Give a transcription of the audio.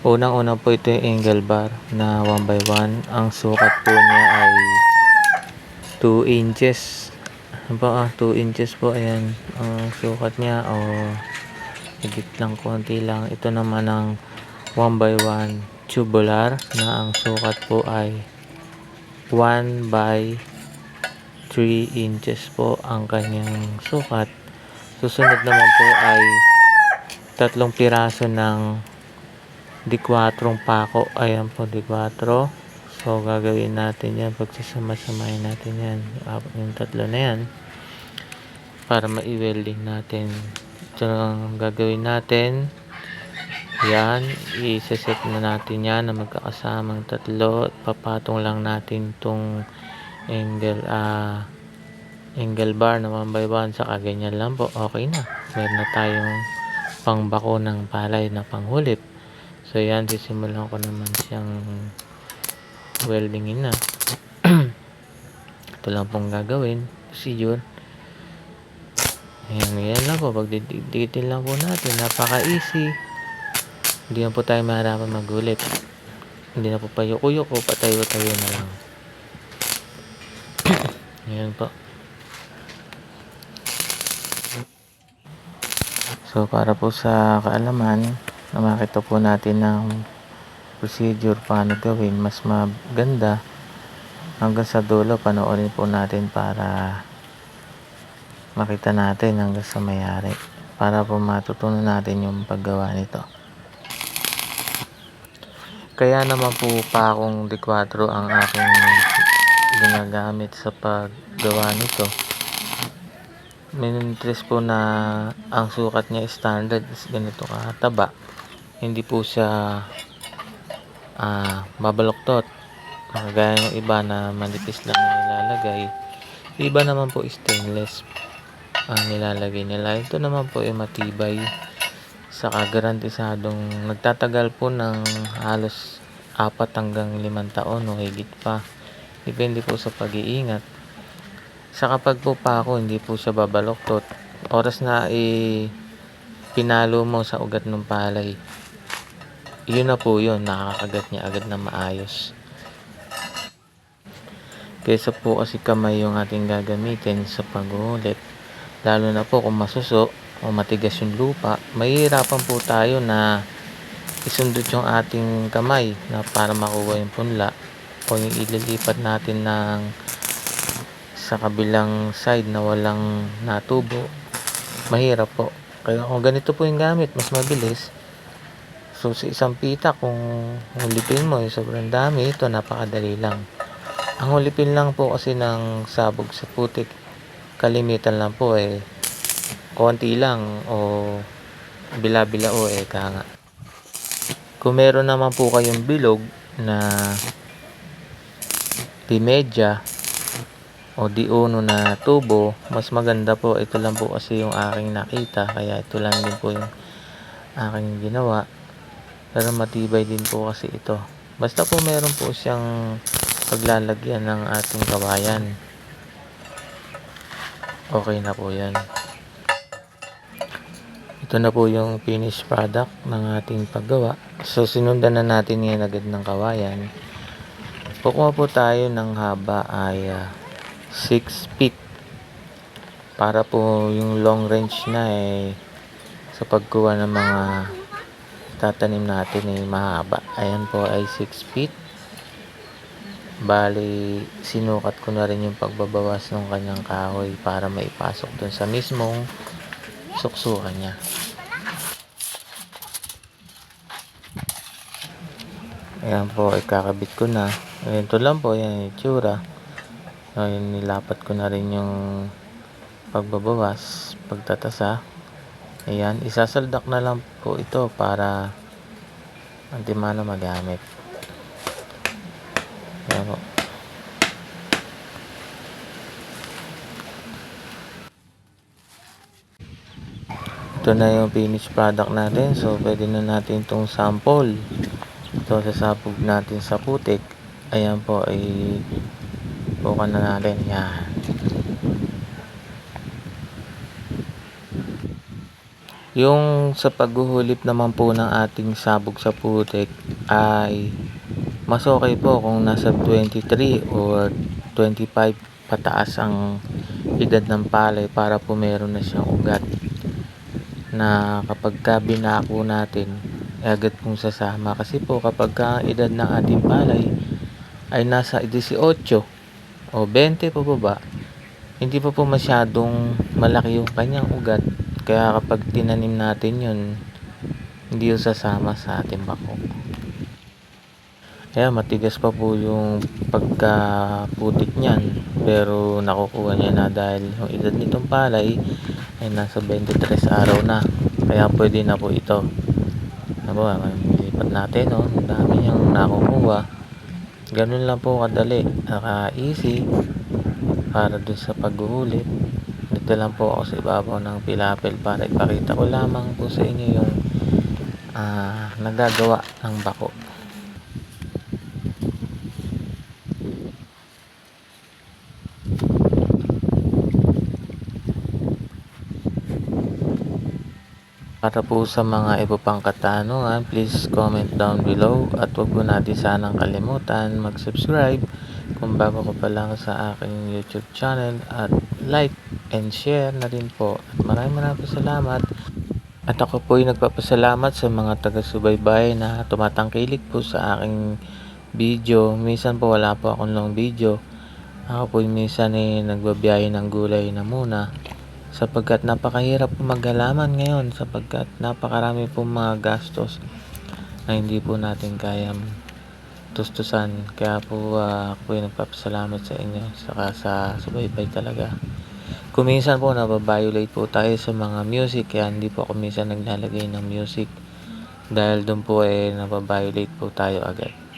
Unang-una po ito yung angle bar na 1 by 1. Ang sukat po niya ay 2 inches. Ano ah, 2 inches po. Ayan, ang sukat niya. O, higit lang, konti lang. Ito naman ang 1 by 1 tubular na ang sukat po ay 1 by 3 inches po ang kanyang sukat. Susunod naman po ay tatlong piraso ng D4 pako. Ayan po, D4. So, gagawin natin yan. Pagsasama-samahin natin yan. Yung tatlo na yan. Para ma-welding natin. Ang gagawin natin. Yan. I-set na natin yan na magkakasamang tatlo. At papatong lang natin itong angle, ah, angle bar na 1 by 1. Saka ganyan lang po. Okay na. Meron na tayong pangbako ng palay na panghulip. So yan, sisimulan ko naman siyang weldingin na. Ito lang pong gagawin. Procedure. Ayan, yan lang po. Pagdidikitin lang po natin. Napaka-easy. Hindi na po tayo mahirapan magulit. Hindi na po payuko-yuko. Patayo-tayo na lang. Ayan po. So, para po sa kaalaman, makita po natin ng procedure paano gawin, mas maganda hanggang sa dulo, panoorin po natin para makita natin hanggang sa mayari para po matutunan natin yung paggawa nito. Kaya naman po pa akong D4 ang aking ginagamit sa paggawa nito. Minuntres po na ang sukat niya standard is ganito kataba. Hindi po siya ah, babaloktot. Kagaya ng iba na manipis lang nilalagay. Iba naman po stainless ang nilalagay nila. Ito naman po ay matibay sa garantisadong nagtatagal po ng halos apat hanggang limang taon o higit pa. Depende po sa pag-iingat. Sa kapag po pa ako, hindi po siya babaloktot. Oras na i pinalo mo sa ugat ng palay. Yun na po yun, nakakagat niya agad na maayos. Kaysa po kasi kamay yung ating gagamitin sa paghuhulit. Lalo na po kung masuso o matigas yung lupa, mahihirapan po tayo na isundot yung ating kamay na para makuha yung punla o yung ililipat natin ng sa kabilang side na walang natubo. Mahirap po. Kaya kung ganito po yung gamit mas mabilis so sa isang pita kung hulipin mo yung sobrang dami ito napakadali lang ang hulipin lang po kasi ng sabog sa putik kalimitan lang po eh konti lang o bila-bila o eh nga kung meron naman po kayong bilog na pimedya o di uno na tubo, mas maganda po. Ito lang po kasi yung aking nakita. Kaya ito lang din po yung aking ginawa. Pero matibay din po kasi ito. Basta po meron po siyang paglalagyan ng ating kawayan. Okay na po yan. Ito na po yung finished product ng ating paggawa. So, sinundan na natin ngayon agad ng kawayan. Kukuha po tayo ng haba ay ah, 6 feet. Para po yung long range na eh sa pagkuha ng mga tatanim natin ay mahaba. Ayan po ay 6 feet. Bali, sinukat ko na rin yung pagbabawas ng kanyang kahoy para maipasok dun sa mismong suksukan niya. Ayan po, ikakabit ko na. Ayan, ito lang po, ayan yung itsura. Ayan, nilapat ko na rin yung pagbabawas, pagtatasa. Ayan, isasaldak na lang po ito para hindi mana magamit. Ayan po. Ito na yung finished product natin. So, pwede na natin itong sample. Ito, sasabog natin sa putik. Ayan po, ay bukan na natin. Yan. Yung sa paghuhulip naman po ng ating sabog sa putik ay mas okay po kung nasa 23 or 25 pataas ang edad ng palay para po meron na siyang ugat. Na kapag ka binako natin ay agad pong sasama. Kasi po kapag ka ang edad ng ating palay ay nasa 18 o 20 pa baba hindi pa po masyadong malaki yung kanyang ugat kaya kapag tinanim natin yun hindi yung sasama sa ating bako. Kaya matigas pa po yung pagkaputik niyan pero nakukuha niya na dahil yung edad nitong palay ay nasa 23 araw na. Kaya pwede na po ito. Ano ba lipat natin oh. ang dami niyang nakukuha. Ganun lang po kadali. Naka easy para dun sa paghuhulip dito lang po ako sa ibabaw ng pilapil para ipakita ko lamang po sa inyo yung ah, nagagawa ng bako. Para po sa mga iba pang katanungan, please comment down below at huwag po natin sanang kalimutan mag-subscribe kung bago ko pa lang sa aking YouTube channel at like and share na rin po. At maraming maraming salamat. At ako po ay nagpapasalamat sa mga taga-subaybay na tumatangkilik po sa aking video. Minsan po wala po akong long video. Ako po minsan ay nagbabiyahe ng gulay na muna sapagkat napakahirap po maghalaman ngayon sapagkat napakarami po mga gastos na hindi po natin kaya tustusan kaya po ah, ako po ay nagpapasalamat sa inyo saka sa subaybay talaga kung minsan po nababiolate po tayo sa mga music kaya hindi po ako minsan naglalagay ng music. Dahil doon po eh nababiolate po tayo agad